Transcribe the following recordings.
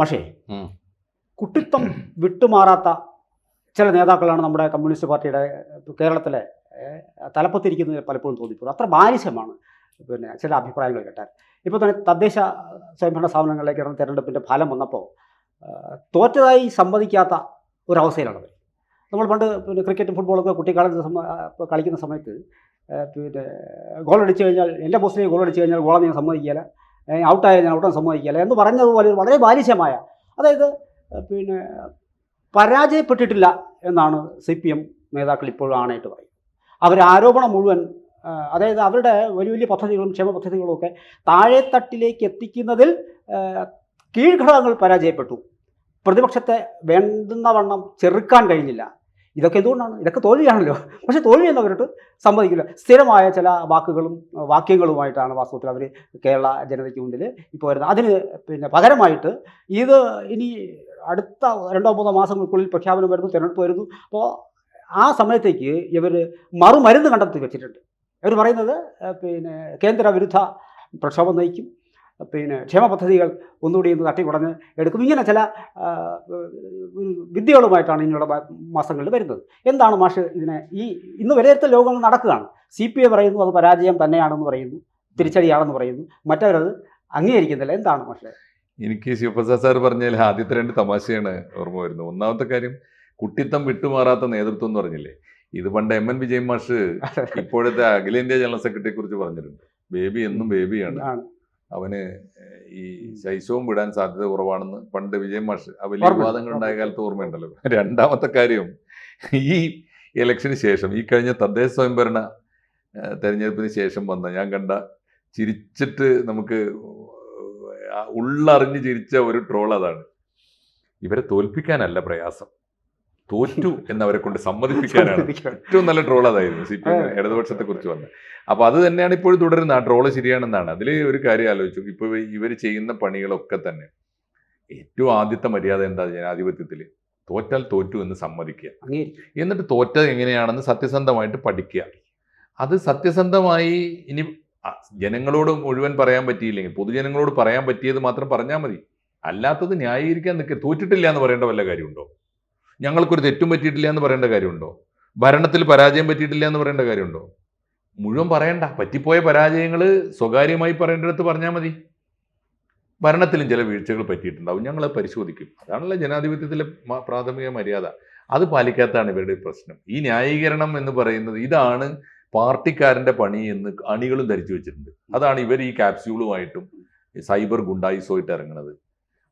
പക്ഷേ. കുട്ടിത്വം വിട്ടുമാറാത്ത ചില നേതാക്കളാണ് നമ്മുടെ കമ്മ്യൂണിസ്റ്റ് പാർട്ടിയുടെ കേരളത്തിലെ തലപ്പത്തിരിക്കുന്നത് പലപ്പോഴും തോന്നിപ്പോകും. അത്ര ബാലിശമാണ് പിന്നെ ചില അഭിപ്രായങ്ങൾ കേട്ടാൽ. ഇപ്പോൾ തന്നെ തദ്ദേശ സ്വയംഭരണ സ്ഥാപനങ്ങളിലേക്ക് ഇറങ്ങുന്ന തെരഞ്ഞെടുപ്പിന്റെ ഫലം വന്നപ്പോൾ തോറ്റതായി സമ്മതിക്കാത്ത ഒരവസ്ഥയിലാണത് നമ്മൾ പണ്ട് പിന്നെ ക്രിക്കറ്റും ഫുട്ബോളൊക്കെ കുട്ടിക്കാലത്ത് കളിക്കുന്ന സമയത്ത് പിന്നെ ഗോൾ അടിച്ചു കഴിഞ്ഞാൽ എന്റെ പോസ്റ്റിലേക്ക് ഗോൾ അടിച്ചു കഴിഞ്ഞാൽ ഗോളെന്ന് ഞാൻ സമ്മതിക്കില്ല ഔട്ടായാൽ ഞാൻ ഔട്ടാൻ സമ്മതിക്കില്ല. എന്ന് പറഞ്ഞതുപോലെ വളരെ ബാലിശമായ അതായത് പിന്നെ പരാജയപ്പെട്ടിട്ടില്ല എന്നാണ് സി പി എം നേതാക്കൾ ഇപ്പോഴും ആണായിട്ട് പറയും അവർ ആരോപണം മുഴുവൻ അതായത് അവരുടെ വലിയ വലിയ പദ്ധതികളും ക്ഷേമ പദ്ധതികളും ഒക്കെ താഴെത്തട്ടിലേക്ക് എത്തിക്കുന്നതിൽ കീഴ്ഘടകങ്ങൾ പരാജയപ്പെട്ടു. പ്രതിപക്ഷത്തെ വേണ്ടുന്ന വണ്ണം ചെറുക്കാൻ കഴിഞ്ഞില്ല. ഇതൊക്കെ എന്തുകൊണ്ടാണ്? ഇതൊക്കെ തോൽവിയാണല്ലോ. പക്ഷേ തോൽവി എന്നവരോട്ട് സമ്മതിക്കില്ല. സ്ഥിരമായ ചില വാക്കുകളും വാക്യങ്ങളുമായിട്ടാണ് വാസ്തവത്തിൽ അവർ കേരള ജനതയ്ക്ക് മുന്നിൽ ഇപ്പോൾ വരുന്നത്. അതിന് പിന്നെ പകരമായിട്ട് ഇത് ഇനി അടുത്ത രണ്ടോ മൂന്നോ മാസങ്ങൾക്കുള്ളിൽ പ്രഖ്യാപനം വരുന്നു തിരഞ്ഞെടുപ്പ് വരുന്നു. അപ്പോൾ ആ സമയത്തേക്ക് ഇവർ മറുമരുന്ന് കണ്ടെത്തി വെച്ചിട്ടുണ്ട്. അവർ പറയുന്നത് പിന്നെ കേന്ദ്ര വിരുദ്ധ പ്രക്ഷോഭം നയിക്കും. പിന്നെ ക്ഷേമ പദ്ധതികൾ ഒന്നുകൂടി ഒന്ന് തട്ടിക്കുടഞ്ഞ് എടുക്കും. ഇങ്ങനെ ചില വിദ്യകളുമായിട്ടാണ് ഇനിയുള്ള മാ- മാസങ്ങളിൽ വരുന്നത്. എന്താണ് മാഷ് ഇതിനെ ഈ ഇന്ന് വിലയിരുത്തൽ യോഗങ്ങൾ നടക്കുകയാണ്. സി പി ഐ പറയുന്നു അത് പരാജയം തന്നെയാണെന്ന് പറയുന്നു തിരിച്ചടിയാണെന്ന് പറയുന്നു. മറ്റവരത് അംഗീകരിക്കുന്നില്ല. എന്താണ് മാഷെ? എനിക്ക് ശിവപ്രസാദ് സാർ പറഞ്ഞാൽ ആദ്യത്തെ രണ്ട് തമാശയാണ് ഓർമ്മ വരുന്നത്. ഒന്നാമത്തെ കാര്യം കുട്ടിത്തം വിട്ടുമാറാത്ത നേതൃത്വം എന്ന് പറഞ്ഞില്ലേ? ഇത് പണ്ട് എം എൻ വിജയൻ മാഷ് ഇപ്പോഴത്തെ അഖിലേന്ത്യാ ജനറൽ സെക്രട്ടറിയെ കുറിച്ച് പറഞ്ഞിട്ടുണ്ട്. ബേബി എന്നും ബേബിയാണ്. അവന് ഈ ശൈശവം വിടാൻ സാധ്യത കുറവാണെന്ന് പണ്ട് വിജയ് മാഷ് വലിയ. വിവാദങ്ങൾ ഉണ്ടായ കാലത്ത് ഓർമ്മയുണ്ടല്ലോ. രണ്ടാമത്തെ കാര്യം ഈ ഇലക്ഷന് ശേഷം ഈ കഴിഞ്ഞ തദ്ദേശ സ്വയംഭരണ തെരഞ്ഞെടുപ്പിന് ശേഷം വന്ന ഞാൻ കണ്ട ചിരിച്ചിട്ട് നമുക്ക് ഉള്ളറിഞ്ഞ് ചിരിച്ച ഒരു ട്രോൾ അതാണ്. ഇവരെ തോൽപ്പിക്കാനല്ല പ്രയാസം. തോറ്റു എന്നവരെ കൊണ്ട് സമ്മതിപ്പിക്കാനാണ്. ഏറ്റവും നല്ല ട്രോൾ അതായിരുന്നു. സി പി എം ഇടതുപക്ഷത്തെ കുറിച്ച് വന്നത് അപ്പൊ അത് തന്നെയാണ് ഇപ്പോഴും തുടരുന്നത്. ആ ട്രോൾ ശരിയാണെന്നാണ്. അതിൽ ഒരു കാര്യം ആലോചിച്ചു. ഇപ്പൊ ഇവർ ചെയ്യുന്ന പണികളൊക്കെ തന്നെ ഏറ്റവും ആദ്യത്തെ മര്യാദ എന്താ ജനാധിപത്യത്തിൽ തോറ്റാൽ തോറ്റു എന്ന് സമ്മതിക്കുക. എന്നിട്ട് തോറ്റത് എങ്ങനെയാണെന്ന് സത്യസന്ധമായിട്ട് പഠിക്കുക. അത് സത്യസന്ധമായി ഇനി ജനങ്ങളോട് മുഴുവൻ പറയാൻ പറ്റിയില്ലെങ്കിൽ പൊതുജനങ്ങളോട് പറയാൻ പറ്റിയത് മാത്രം പറഞ്ഞാൽ മതി. അല്ലാത്തത് ന്യായീകരിക്കാൻ നിൽക്കുക തോറ്റിട്ടില്ല എന്ന് പറയേണ്ട വല്ല കാര്യമുണ്ടോ? ഞങ്ങൾക്കൊരു തെറ്റും പറ്റിയിട്ടില്ല എന്ന് പറയേണ്ട കാര്യമുണ്ടോ? ഭരണത്തിൽ പരാജയം പറ്റിയിട്ടില്ല എന്ന് പറയേണ്ട കാര്യമുണ്ടോ? മുഴുവൻ പറയണ്ട. പറ്റിപ്പോയ പരാജയങ്ങൾ സ്വകാര്യമായി പറയേണ്ടടുത്ത് പറഞ്ഞാൽ മതി. ഭരണത്തിലും ചില വീഴ്ചകൾ പറ്റിയിട്ടുണ്ടാവും. ഞങ്ങൾ പരിശോധിക്കും. അതാണല്ലോ ജനാധിപത്യത്തിലെ പ്രാഥമിക മര്യാദ. അത് പാലിക്കാത്തതാണ് ഇവരുടെ പ്രശ്നം. ഈ ന്യായീകരണം എന്ന് പറയുന്നത് ഇതാണ് പാർട്ടിക്കാരന്റെ പണി എന്ന് അണികളും ധരിച്ചു വെച്ചിട്ടുണ്ട്. അതാണ് ഇവർ ഈ ക്യാപ്സ്യൂളുമായിട്ടും സൈബർ ഗുണ്ടായിസുമായിട്ട് ഇറങ്ങുന്നത്.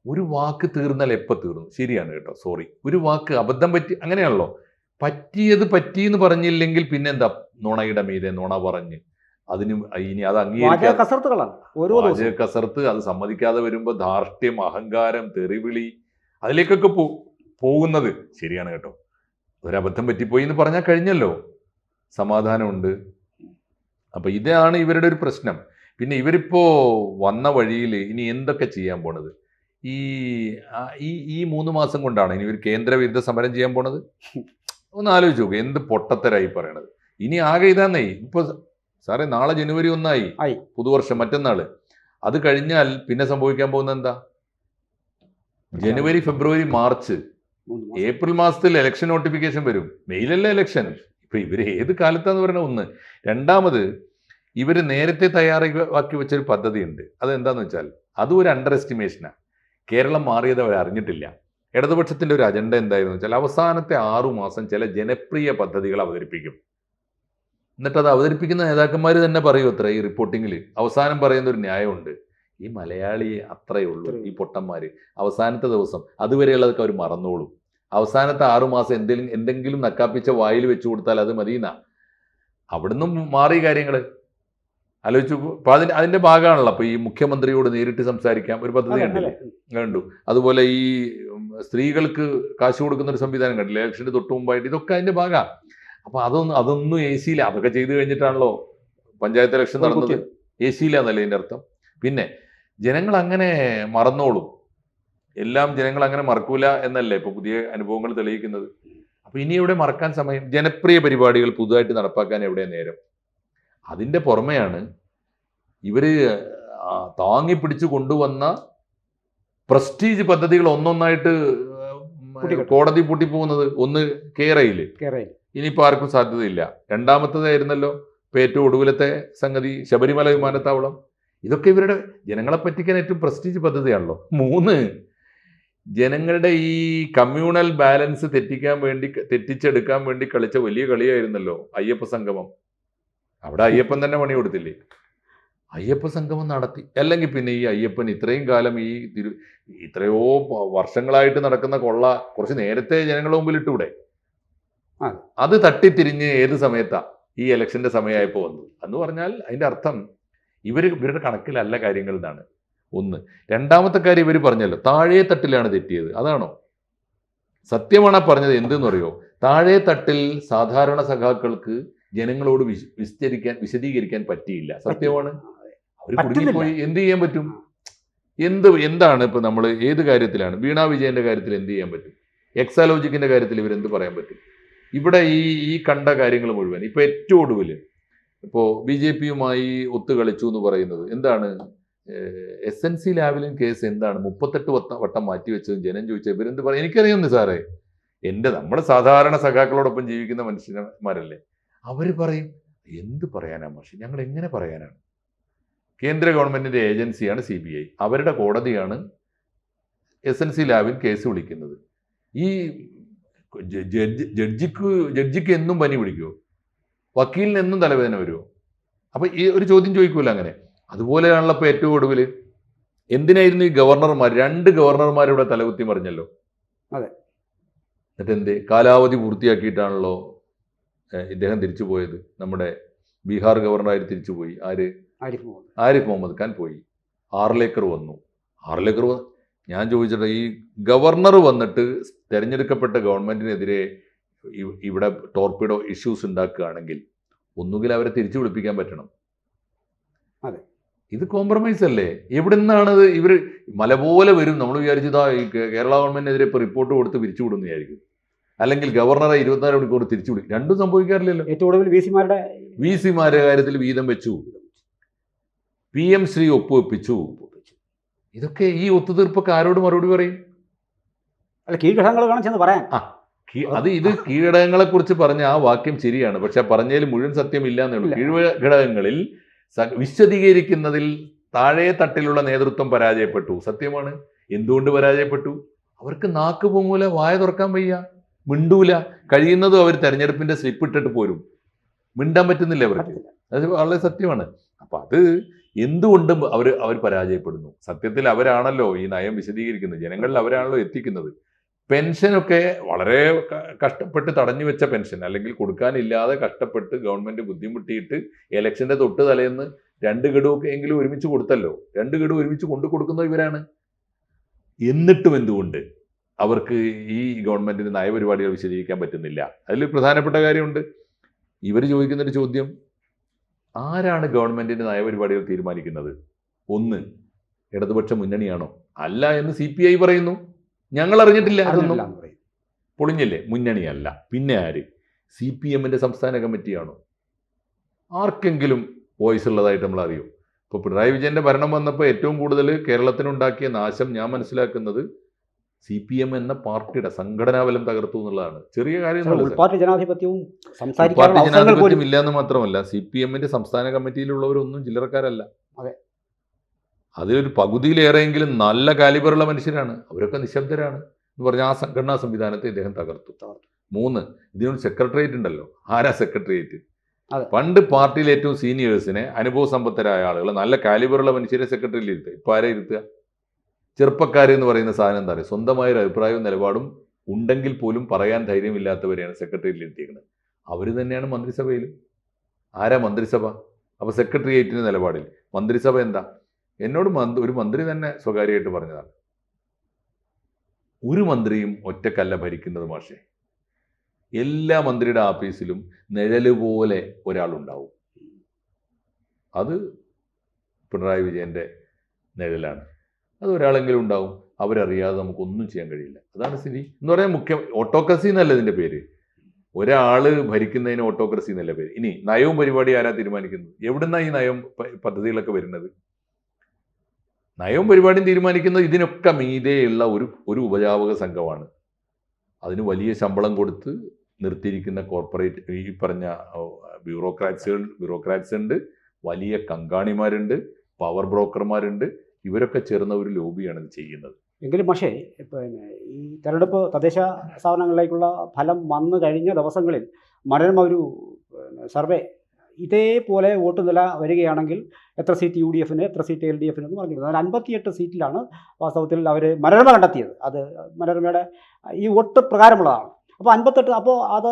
ഒരു വാക്ക് തീർന്നാൽ എപ്പോൾ തീർന്നു? ശരിയാണ് കേട്ടോ സോറി ഒരു വാക്ക് അബദ്ധം പറ്റി അങ്ങനെയാണല്ലോ. പറ്റിയത് പറ്റി എന്ന് പറഞ്ഞില്ലെങ്കിൽ പിന്നെന്താ? നുണയുടെ മീതെ നുണ പറഞ്ഞ് അതിന് ഇനി അത് വാചക അംഗീകരിക്കാതെ കസർത്തുകളാണ്. ഓരോ കസർത്ത് അത് സമ്മതിക്കാതെ വരുമ്പോൾ ധാർഷ്ട്യം അഹങ്കാരം തെറിവിളി അതിലേക്കൊക്കെ പോ പോകുന്നത്. ശരിയാണ് കേട്ടോ. ഒരബദ്ധം പറ്റിപ്പോയി എന്ന് പറഞ്ഞാൽ കഴിഞ്ഞല്ലോ. സമാധാനമുണ്ട്. അപ്പൊ ഇതാണ് ഇവരുടെ ഒരു പ്രശ്നം. പിന്നെ ഇവരിപ്പോ വന്ന വഴിയിൽ ഇനി എന്തൊക്കെ ചെയ്യാൻ പോണത്? ഈ ഈ ഈ മൂന്ന് മാസം കൊണ്ടാണ് ഇനി ഒരു കേന്ദ്ര വിരുദ്ധ സമരം ചെയ്യാൻ പോണത്? ഒന്ന് ആലോചിച്ച് നോക്കുക എന്ത് പൊട്ടത്തരായി പറയണത്? ഇനി ആകെ ഇതാന്നേ ഇപ്പൊ സാറേ നാളെ ജനുവരി ഒന്നായി. പുതുവർഷം മറ്റന്നാൾ. അത് കഴിഞ്ഞാൽ പിന്നെ സംഭവിക്കാൻ പോകുന്ന എന്താ? ജനുവരി ഫെബ്രുവരി മാർച്ച്. ഏപ്രിൽ മാസത്തിൽ ഇലക്ഷൻ നോട്ടിഫിക്കേഷൻ വരും. മെയിലല്ലേ ഇലക്ഷൻ ഇപ്പൊ ഇവർ ഏത് കാലത്താന്ന് പറയുന്നത് ഒന്ന്. രണ്ടാമത് ഇവർ നേരത്തെ തയ്യാറാക്കി വെച്ചൊരു പദ്ധതിയുണ്ട്. അതെന്താന്ന് വെച്ചാൽ അതും ഒരു അണ്ടർ എസ്റ്റിമേഷനാണ് കേരളം മാറിയത് അവർ അറിഞ്ഞിട്ടില്ല. ഇടതുപക്ഷത്തിന്റെ ഒരു അജണ്ട എന്തായിരുന്നു വെച്ചാൽ അവസാനത്തെ ആറു മാസം ചില ജനപ്രിയ പദ്ധതികൾ അവതരിപ്പിക്കും. എന്നിട്ട് അത് അവതരിപ്പിക്കുന്ന നേതാക്കന്മാർ തന്നെ പറയൂ അത്ര ഈ റിപ്പോർട്ടിങ്ങിൽ അവസാനം പറയുന്ന ഒരു ന്യായമുണ്ട്. ഈ മലയാളി അത്രയേ ഉള്ളൂ ഈ പൊട്ടന്മാര്. അവസാനത്തെ ദിവസം അതുവരെയുള്ളതൊക്കെ അവർ മറന്നോളും. അവസാനത്തെ ആറു മാസം എന്തെങ്കിലും എന്തെങ്കിലും നക്കാപ്പിച്ച വായിൽ വെച്ചു കൊടുത്താൽ അത് മതിയെന്നാ. അവിടുന്ന് മാറി കാര്യങ്ങൾ ആലോചിച്ചു അപ്പൊ അതിന്റെ അതിന്റെ ഭാഗമാണല്ലോ. അപ്പൊ ഈ മുഖ്യമന്ത്രിയോട് നേരിട്ട് സംസാരിക്കാം. ഒരു പദ്ധതി കണ്ടില്ലേ? കണ്ടു. അതുപോലെ ഈ സ്ത്രീകൾക്ക് കാശ് കൊടുക്കുന്ന ഒരു സംവിധാനം കണ്ടില്ലേ? ഇലക്ഷന്റെ തൊട്ട് മുമ്പായിട്ട്. ഇതൊക്കെ അതിന്റെ ഭാഗമാണ് അപ്പൊ അതൊന്നും അതൊന്നും എ സിയില്ല. അതൊക്കെ ചെയ്തു കഴിഞ്ഞിട്ടാണല്ലോ പഞ്ചായത്ത് ഇലക്ഷൻ നടന്നത്. എ സിയിലാന്നല്ലേ ഇതിന്റെ അർത്ഥം? പിന്നെ ജനങ്ങൾ അങ്ങനെ മറന്നോളും. എല്ലാം ജനങ്ങൾ അങ്ങനെ മറക്കൂല എന്നല്ലേ ഇപ്പൊ പുതിയ അനുഭവങ്ങൾ തെളിയിക്കുന്നത്? അപ്പൊ ഇനി എവിടെ മറക്കാൻ സമയം? ജനപ്രിയ പരിപാടികൾ പുതുതായിട്ട് നടപ്പാക്കാൻ എവിടെ നേരം? അതിന്റെ പുറമെയാണ് ഇവർ താങ്ങി പിടിച്ചു കൊണ്ടുവന്ന പ്രസ്റ്റീജ് പദ്ധതികൾ ഒന്നൊന്നായിട്ട് കോടതി പൂട്ടിപ്പോകുന്നത് ഒന്ന് കേരയിൽ ഇനിയിപ്പോൾ ആർക്കും സാധ്യതയില്ല. രണ്ടാമത്തതായിരുന്നല്ലോ ഇപ്പം ഏറ്റവും ഒടുവിലത്തെ സംഗതി ശബരിമല വിമാനത്താവളം. ഇതൊക്കെ ഇവരുടെ ജനങ്ങളെ പറ്റിക്കാൻ ഏറ്റവും പ്രസ്റ്റീജ് പദ്ധതിയാണല്ലോ. മൂന്ന് ജനങ്ങളുടെ ഈ കമ്മ്യൂണൽ ബാലൻസ് തെറ്റിക്കാൻ വേണ്ടി തെറ്റിച്ചെടുക്കാൻ വേണ്ടി കളിച്ച വലിയ കളിയായിരുന്നല്ലോ അയ്യപ്പ സംഗമം. അവിടെ അയ്യപ്പൻ തന്നെ പണി കൊടുത്തില്ലേ? അയ്യപ്പ സംഗമം നടത്തി. അല്ലെങ്കിൽ പിന്നെ ഈ അയ്യപ്പൻ ഇത്രയും കാലം ഈ തിരു ഇത്രയോ വർഷങ്ങളായിട്ട് നടക്കുന്ന കൊള്ള കുറച്ച് നേരത്തെ ജനങ്ങളുടെ മുമ്പിൽ ഇട്ടൂടെ അത് തട്ടിത്തിരിഞ്ഞ് ഏത് സമയത്താ ഈ ഇലക്ഷന്റെ സമയമായപ്പോൾ വന്നു എന്ന് പറഞ്ഞാൽ അതിന്റെ അർത്ഥം ഇവർ ഇവരുടെ കണക്കിലല്ല കാര്യങ്ങൾ എന്നാണ് ഒന്ന് രണ്ടാമത്തെ കാര്യം ഇവർ പറഞ്ഞല്ലോ താഴെ തട്ടിലാണ് തെറ്റിയത്. അതാണോ? സത്യമാണ് പറഞ്ഞത് എന്തെന്ന് അറിയോ താഴെ തട്ടിൽ സാധാരണ സഖാക്കൾക്ക് ജനങ്ങളോട് വിസ്തരിക്കാൻ വിശദീകരിക്കാൻ പറ്റിയില്ല. സത്യമാണ്? അവർ. കുടുങ്ങിപ്പോയി എന്ത് ചെയ്യാൻ പറ്റും? എന്ത് എന്താണ് ഇപ്പൊ നമ്മൾ ഏത് കാര്യത്തിലാണ്? വീണ വിജയന്റെ കാര്യത്തിൽ എന്ത് ചെയ്യാൻ പറ്റും? എക്സാലോജിക്കിന്റെ കാര്യത്തിൽ ഇവർ എന്ത് പറയാൻ പറ്റും? ഇവിടെ ഈ ഈ കണ്ട കാര്യങ്ങൾ മുഴുവൻ ഇപ്പൊ ഏറ്റവും ഒടുവിൽ ഇപ്പോ ബി ജെ പിയുമായി ഒത്തുകളിച്ചു എന്ന് പറയുന്നത് എന്താണ്? എസ് എൻ സി ലാബിലും കേസ് എന്താണ്? മുപ്പത്തെട്ട് വട്ട വട്ടം മാറ്റിവെച്ചത് ജനം ചോദിച്ചത് ഇവരെന്ത് പറയും എനിക്കറിയുന്നു സാറേ. എന്റെ നമ്മുടെ സാധാരണ സഖാക്കളോടൊപ്പം ജീവിക്കുന്ന മനുഷ്യന്മാരല്ലേ? അവർ പറയും എന്ത് പറയാനാണ് പക്ഷെ ഞങ്ങൾ എങ്ങനെ പറയാനാണ്? കേന്ദ്ര ഗവൺമെന്റിന്റെ ഏജൻസിയാണ് സി ബി ഐ. അവരുടെ കോടതിയാണ് എസ് എൻ സി ലാബിൽ കേസ് വിളിക്കുന്നത്. ഈ ജഡ്ജി ജഡ്ജിക്ക് ജഡ്ജിക്ക് എന്നും പനി പിടിക്കുമോ വക്കീലിന് എന്നും തലവേദന വരുമോ അപ്പോൾ ഈ ഒരു ചോദ്യം ചോദിക്കൂല അങ്ങനെ. അതുപോലെയാണല്ലോ ഇപ്പൊ ഏറ്റവും ഒടുവിൽ എന്തിനായിരുന്നു ഈ ഗവർണർമാർ രണ്ട് ഗവർണർമാർ ഇവിടെ തലകുത്തി മറിഞ്ഞല്ലോ? അതെ. എന്നിട്ട് എന്തേ കാലാവധി പൂർത്തിയാക്കിയിട്ടാണല്ലോ ഇദ്ദേഹം തിരിച്ചു പോയത് നമ്മുടെ ബീഹാർ ഗവർണറായി തിരിച്ചുപോയി. ആര്? ആരിഫ് മുഹമ്മദ്. ആരിഫ് മുഹമ്മദ് ഖാൻ പോയി. ആറിലേക്കർ വന്നു. ആറിലേക്കർ ഞാൻ ചോദിച്ചിട്ട് ഈ ഗവർണർ വന്നിട്ട് തെരഞ്ഞെടുക്കപ്പെട്ട ഗവൺമെന്റിനെതിരെ ഇവിടെ ടോർപ്പിഡോ ഇഷ്യൂസ് ഉണ്ടാക്കുകയാണെങ്കിൽ ഒന്നുകിൽ അവരെ തിരിച്ചു വിളിപ്പിക്കാൻ പറ്റണം. അതെ. ഇത് കോംപ്രമൈസ് അല്ലേ? എവിടെ നിന്നാണ് ഇത് ഇവർ മലപോലെ വരും? നമ്മൾ വിചാരിച്ചതാ ഈ കേരള ഗവൺമെന്റിനെതിരെ ഇപ്പോൾ റിപ്പോർട്ട് കൊടുത്ത് പിരിച്ചുവിടുന്നതായിരിക്കും അല്ലെങ്കിൽ ഗവർണറെ ഇരുപത്തിനാല് മണിക്കൂർ തിരിച്ചു വിടും രണ്ടും സംഭവിക്കാറില്ലല്ലോ. ഏറ്റവും കൂടുതൽ വി സിമാരുടെ വി സിമാരുടെ കാര്യത്തിൽ വീതം വെച്ചു. പി എം ശ്രീ ഒപ്പുവെപ്പിച്ചു. ഇതൊക്കെ ഈ ഒത്തുതീർപ്പൊക്കെ ആരോട് മറുപടി പറയും? അല്ല കീഴ്ഘടകങ്ങൾ വേണം ചെന്ന് പറയാൻ. ആ അത് ഇത് കീഴടകങ്ങളെ കുറിച്ച് പറഞ്ഞ ആ വാക്യം ശരിയാണ്. പക്ഷെ പറഞ്ഞതിൽ മുഴുവൻ സത്യം ഇല്ല എന്നേ ഉള്ളൂ. കീഴ്ഘടകങ്ങളിൽ വിശദീകരിക്കുന്നതിൽ താഴെ തട്ടിലുള്ള നേതൃത്വം പരാജയപ്പെട്ടു. സത്യമാണ്. എന്തുകൊണ്ട് പരാജയപ്പെട്ടു? അവർക്ക് നാക്ക് പൊങ്ങൂല വായ തുറക്കാൻ വയ്യ. മിണ്ടൂല. കഴിയുന്നതും അവർ തെരഞ്ഞെടുപ്പിന്റെ സ്ലിപ്പ് ഇട്ടിട്ട് പോരും. മിണ്ടാൻ പറ്റുന്നില്ല അവർക്ക്. അത് വളരെ സത്യമാണ്. അപ്പൊ അത് എന്തുകൊണ്ടും അവർ അവർ പരാജയപ്പെടുന്നു? സത്യത്തിൽ അവരാണല്ലോ ഈ നയം വിശദീകരിക്കുന്നത്. ജനങ്ങളിൽ അവരാണല്ലോ എത്തിക്കുന്നത്. പെൻഷനൊക്കെ വളരെ കഷ്ടപ്പെട്ട് തടഞ്ഞു വെച്ച പെൻഷൻ അല്ലെങ്കിൽ കൊടുക്കാനില്ലാതെ കഷ്ടപ്പെട്ട് ഗവൺമെന്റ് ബുദ്ധിമുട്ടിയിട്ട് ഇലക്ഷന്റെ തൊട്ട് തലേന്ന് രണ്ട് ഗഡുവൊക്കെ എങ്കിലും ഒരുമിച്ച് കൊടുത്തല്ലോ. രണ്ട് ഗഡു ഒരുമിച്ച് കൊണ്ടു കൊടുക്കുന്നത് ഇവരാണ്. എന്നിട്ടും എന്തുകൊണ്ട്? അവർക്ക് ഈ ഗവൺമെന്റിന്റെ നയപരിപാടികൾ വിശദീകരിക്കാൻ പറ്റുന്നില്ല. അതിൽ പ്രധാനപ്പെട്ട കാര്യമുണ്ട്. ഇവർ ചോദിക്കുന്നൊരു ചോദ്യം ആരാണ് ഗവൺമെന്റിന്റെ നയപരിപാടികൾ തീരുമാനിക്കുന്നത്? ഒന്ന് ഇടതുപക്ഷ മുന്നണിയാണോ? അല്ല എന്ന് സി പി ഐ പറയുന്നു. ഞങ്ങൾ അറിഞ്ഞിട്ടില്ല അതൊന്നും. പൊളിഞ്ഞില്ലേ? മുന്നണിയല്ല പിന്നെ ആര്? സി പി എമ്മിന്റെ സംസ്ഥാന കമ്മിറ്റിയാണോ? ആർക്കെങ്കിലും വോയിസ് ഉള്ളതായിട്ട് നമ്മൾ അറിയും. ഇപ്പോൾ പിണറായി വിജയന്റെ ഭരണം വന്നപ്പോൾ ഏറ്റവും കൂടുതൽ കേരളത്തിനുണ്ടാക്കിയ നാശം ഞാൻ മനസ്സിലാക്കുന്നത് സി പി എം എന്ന പാർട്ടിയുടെ സംഘടനാ ബലം തകർത്തു എന്നുള്ളതാണ്. ചെറിയ കാര്യം പാർട്ടി ജനാധിപത്യവും ജനാധിപത്യം ഇല്ല എന്ന് മാത്രമല്ല സി പി എമ്മിന്റെ സംസ്ഥാന കമ്മിറ്റിയിലുള്ളവരൊന്നും ചില്ലറക്കാരല്ല. അതെ. അതിലൊരു പകുതിയിലേറെയെങ്കിലും നല്ല കാലിബറുള്ള മനുഷ്യരാണ്. അവരൊക്കെ നിശബ്ദരാണ് എന്ന് പറഞ്ഞ ആ സംഘടനാ സംവിധാനത്തെ ഇദ്ദേഹം തകർത്തു. മൂന്ന് ഇതിനൊരു സെക്രട്ടേറിയറ്റ് ഉണ്ടല്ലോ. ആരാ സെക്രട്ടേറിയറ്റ്. പണ്ട് പാർട്ടിയിലെ ഏറ്റവും സീനിയേഴ്സിനെ അനുഭവ സമ്പത്തരായ ആളുകൾ നല്ല കാലിബറുള്ള മനുഷ്യരെ സെക്രട്ടറിയിൽ ഇരുത്തുക ഇപ്പൊ ആരെ ഇരുത്തുക? ചെറുപ്പക്കാർ എന്ന് പറയുന്ന സാധനം എന്താ പറയുക? സ്വന്തമായ ഒരു അഭിപ്രായവും നിലപാടും ഉണ്ടെങ്കിൽ പോലും പറയാൻ ധൈര്യമില്ലാത്തവരെയാണ് സെക്രട്ടറിയിൽ എത്തിയിരിക്കുന്നത് അവർ തന്നെയാണ് മന്ത്രിസഭയിൽ ആരാ മന്ത്രിസഭ? അപ്പൊ സെക്രട്ടേറിയറ്റിന് നിലപാടിൽ. മന്ത്രിസഭ എന്താ? എന്നോട് ഒരു മന്ത്രി തന്നെ സ്വകാര്യമായിട്ട് പറഞ്ഞതാണ്. ഒരു മന്ത്രിയും ഒറ്റക്കല്ല ഭരിക്കുന്നത് മാഷെ. എല്ലാ മന്ത്രിയുടെ ആഫീസിലും നിഴൽ പോലെ ഒരാളുണ്ടാവും. അത് പിണറായി വിജയന്റെ നിഴലാണ്. അത് ഒരാളെങ്കിലും ഉണ്ടാവും. അവരറിയാതെ നമുക്കൊന്നും ചെയ്യാൻ കഴിയില്ല. അതാണ് സ്ഥിതി. എന്ന് പറയാൻ മുഖ്യ ഓട്ടോക്രസി എന്നല്ല ഇതിന്റെ പേര്. ഒരാൾ ഭരിക്കുന്നതിന് ഓട്ടോക്രസി എന്നല്ല പേര്. ഇനി നയവും പരിപാടി ആരാ തീരുമാനിക്കുന്നത്? എവിടുന്നാ ഈ നയം പദ്ധതികളൊക്കെ വരുന്നത്? നയവും പരിപാടിയും തീരുമാനിക്കുന്നത് ഇതിനൊക്കെ മീതെയുള്ള ഒരു ഒരു ഉപജാപക സംഘമാണ്. അതിന് വലിയ ശമ്പളം കൊടുത്ത് നിർത്തിയിരിക്കുന്ന കോർപ്പറേറ്റ് ഈ പറഞ്ഞ ബ്യൂറോക്രാറ്റ്സുകൾ ബ്യൂറോക്രാറ്റ്സ് ഉണ്ട്. വലിയ കങ്കാണിമാരുണ്ട്. പവർ ബ്രോക്കർമാരുണ്ട് ഇവരൊക്കെ ചേർന്ന ഒരു ലോബിയാണ് ഇത് ചെയ്യുന്നത്. എങ്കിലും പക്ഷേ പിന്നെ ഈ തെരഞ്ഞെടുപ്പ് തദ്ദേശ സ്ഥാപനങ്ങളിലേക്കുള്ള ഫലം വന്നു കഴിഞ്ഞ ദിവസങ്ങളിൽ മനോരമ ഒരു സർവേ ഇതേപോലെ വോട്ട് നില വരികയാണെങ്കിൽ എത്ര സീറ്റ് യു ഡി എഫിന് എത്ര സീറ്റ് എൽ ഡി എഫിന് എന്ന് പറഞ്ഞിരുന്നത് അതിൽ അൻപത്തിയെട്ട് സീറ്റിലാണ് വാസ്തവത്തിൽ അവർ മനോരമ കണ്ടെത്തിയത്. അത് മനോരമയുടെ ഈ വോട്ട് പ്രകാരമുള്ളതാണ്. അപ്പോൾ അൻപത്തെട്ട് അപ്പോൾ അത്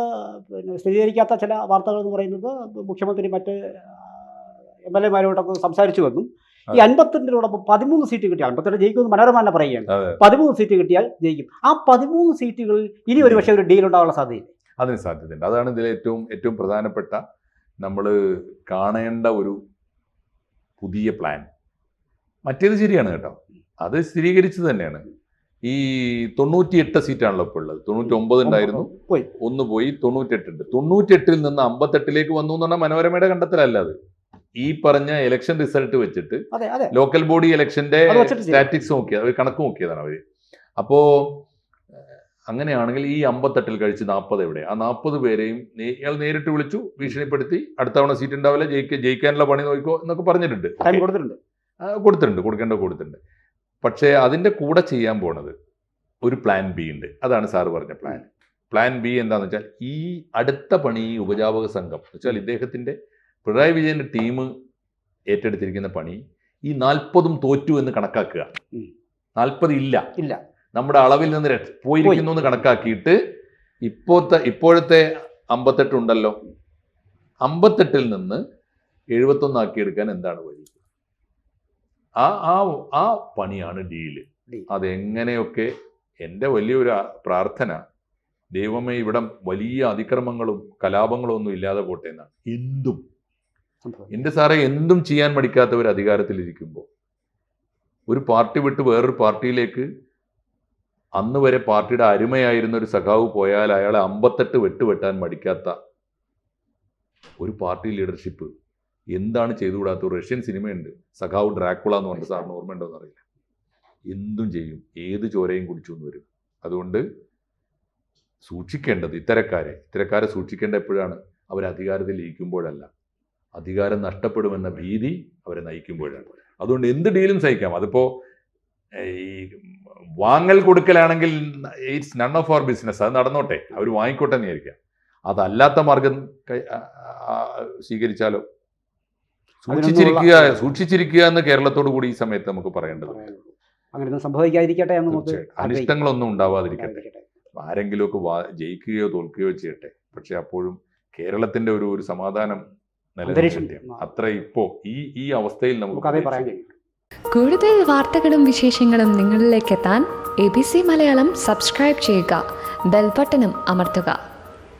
സ്ഥിരീകരിക്കാത്ത ചില വാർത്തകൾ എന്ന് പറയുന്നത് മുഖ്യമന്ത്രി മറ്റ് എം എൽ എമാരോടൊക്കെ സംസാരിച്ചു വന്നും ഈ അൻപത്തിരണ്ടിനോടൊപ്പം പതിമൂന്ന് സീറ്റ് കിട്ടിയാൽ അൻപത്തിരണ്ട് ജയിക്കുമെന്ന് മനോരമ തന്നെ പറയുകയാണ്. പതിമൂന്ന് സീറ്റ് കിട്ടിയാൽ ജയിക്കും. ആ പതിമൂന്ന് സീറ്റുകളിൽ ഇനി ഒരു പക്ഷേ ഒരു ഡീൽ ഉണ്ടാവാനുള്ള സാധ്യതയില്ല. അതിന് സാധ്യതയുണ്ട്. അതാണ് ഇതിലെ ഏറ്റവും ഏറ്റവും പ്രധാനപ്പെട്ട നമ്മൾ കാണേണ്ട ഒരു പുതിയ പ്ലാൻ മറ്റേത് ശരിയാണ് കേട്ടോ. അത് സ്ഥിരീകരിച്ചത് തന്നെയാണ്. ഈ തൊണ്ണൂറ്റിയെട്ട് സീറ്റാണല്ലോ ഇപ്പോൾ ഉള്ളത്. തൊണ്ണൂറ്റി ഒമ്പത്. ഉണ്ടായിരുന്നു. പോയി. ഒന്ന് പോയി തൊണ്ണൂറ്റെട്ടുണ്ട് തൊണ്ണൂറ്റെട്ടിൽ നിന്ന് അമ്പത്തെട്ടിലേക്ക് വന്നു എന്ന് പറഞ്ഞാൽ മനോരമയുടെ കണ്ടെത്തലല്ല അത്. ഈ പറഞ്ഞ ഇലക്ഷൻ റിസൾട്ട് വെച്ചിട്ട് ലോക്കൽ ബോഡി ഇലക്ഷന്റെ. സ്റ്റാറ്റിക്സ് നോക്കിയത് അവർ കണക്ക് നോക്കിയതാണ് അവർ. അപ്പോ അങ്ങനെയാണെങ്കിൽ ഈ അമ്പത്തെട്ടിൽ കഴിച്ച് നാൽപ്പത് എവിടെ? ആ നാൽപ്പത് പേരെയും ഇയാൾ നേരിട്ട് വിളിച്ചു ഭീഷണിപ്പെടുത്തി അടുത്ത തവണ സീറ്റ് ഉണ്ടാവില്ല ജയിക്ക ജയിക്കാനുള്ള പണി നോക്കിക്കോ എന്നൊക്കെ പറഞ്ഞിട്ടുണ്ട്. കൊടുത്തിട്ടുണ്ട്. കൊടുത്തിട്ടുണ്ട് കൊടുക്കേണ്ട കൊടുത്തിട്ടുണ്ട്. പക്ഷേ അതിന്റെ കൂടെ ചെയ്യാൻ പോണത് ഒരു പ്ലാൻ ബി ഉണ്ട്. അതാണ് സാറ് പറഞ്ഞ പ്ലാൻ പ്ലാൻ ബി എന്താന്ന് വെച്ചാൽ ഈ അടുത്ത പണി ഉപജാപക സംഘം എന്ന് വെച്ചാൽ ഇദ്ദേഹത്തിന്റെ പിണറായി വിജയന്റെ ടീം ഏറ്റെടുത്തിരിക്കുന്ന പണി ഈ നാൽപ്പതും തോറ്റു എന്ന് കണക്കാക്കുക. നാൽപ്പത് ഇല്ല. ഇല്ല. നമ്മുടെ അളവിൽ നിന്ന് പോയിരിക്കുന്നു എന്ന് കണക്കാക്കിയിട്ട് ഇപ്പോഴത്തെ ഇപ്പോഴത്തെ അമ്പത്തെട്ട് ഉണ്ടല്ലോ. അമ്പത്തെട്ടിൽ നിന്ന് എഴുപത്തൊന്നാക്കിയെടുക്കാൻ എന്താണ് വഴി? ആ ആ ആ പണിയാണ് ഡീൽ. അതെങ്ങനെയൊക്കെ എന്റെ വലിയൊരു പ്രാർത്ഥന ദൈവമേ ഇവിടം വലിയ അതിക്രമങ്ങളും കലാപങ്ങളും ഒന്നും ഇല്ലാതെ പോട്ടെ എന്നാണ്. എന്തും. എന്റെ സാറേ എന്തും ചെയ്യാൻ മടിക്കാത്തവർ അധികാരത്തിലിരിക്കുമ്പോൾ ഒരു പാർട്ടി വിട്ട് വേറൊരു പാർട്ടിയിലേക്ക് അന്ന് വരെ പാർട്ടിയുടെ അരുമയായിരുന്ന ഒരു സഖാവ് പോയാൽ അയാളെ അമ്പത്തെട്ട് വെട്ടുവെട്ടാൻ മടിക്കാത്ത ഒരു പാർട്ടി ലീഡർഷിപ്പ് എന്താണ് ചെയ്തുകൂടാത്ത ഒരു റഷ്യൻ സിനിമയുണ്ട് സഖാവ് ഡ്രാക്കുള എന്ന് പറഞ്ഞ സാറിന് ഓർമ്മയുണ്ടോയെന്ന് എന്നറിയില്ല എന്തും ചെയ്യും ഏത് ചോരയും കുടിച്ചു എന്ന് വരും. അതുകൊണ്ട് സൂക്ഷിക്കേണ്ടത് ഇത്തരക്കാരെ ഇത്തരക്കാരെ സൂക്ഷിക്കേണ്ട എപ്പോഴാണ്? അവർ അധികാരത്തിൽ ഇരിക്കുമ്പോഴല്ല അധികാരം നഷ്ടപ്പെടുമെന്ന ഭീതി അവരെ നയിക്കുമ്പോഴാണ്. അതുകൊണ്ട് എന്ത് ഡീലും സഹിക്കാം. അതിപ്പോ ഈ വാങ്ങൽ കൊടുക്കലാണെങ്കിൽ it's none of our business അത് നടന്നോട്ടെ. അവർ വാങ്ങിക്കോട്ടെ എന്ന് വിചാരിക്കാം. അതല്ലാത്ത മാർഗം സ്വീകരിച്ചാലോ? സൂക്ഷിച്ചിരിക്കുക സൂക്ഷിച്ചിരിക്കുക എന്ന് കേരളത്തോടു കൂടി ഈ സമയത്ത് നമുക്ക് പറയേണ്ടത്. അങ്ങനെയൊന്നും സംഭവിക്കാതിരിക്കട്ടെ എന്ന് നമുക്ക് അനിഷ്ടങ്ങളൊന്നും ഉണ്ടാവാതിരിക്കട്ടെ. ആരെങ്കിലുമൊക്കെ ജയിക്കുകയോ തോൽക്കുകയോ ചെയ്യട്ടെ. പക്ഷെ അപ്പോഴും കേരളത്തിന്റെ ഒരു ഒരു സമാധാനം അത്ര ഇപ്പോ ഈ ഈ അവസ്ഥയിൽ നമുക്ക് അതേ പറയാൻ കൂടുതൽ വാർത്തകളും വിശേഷങ്ങളും നിങ്ങളിലേക്ക് എത്താൻ A B C Malayalam subscribe ചെയ്യുക. ബെൽബട്ടനും അമർത്തുക.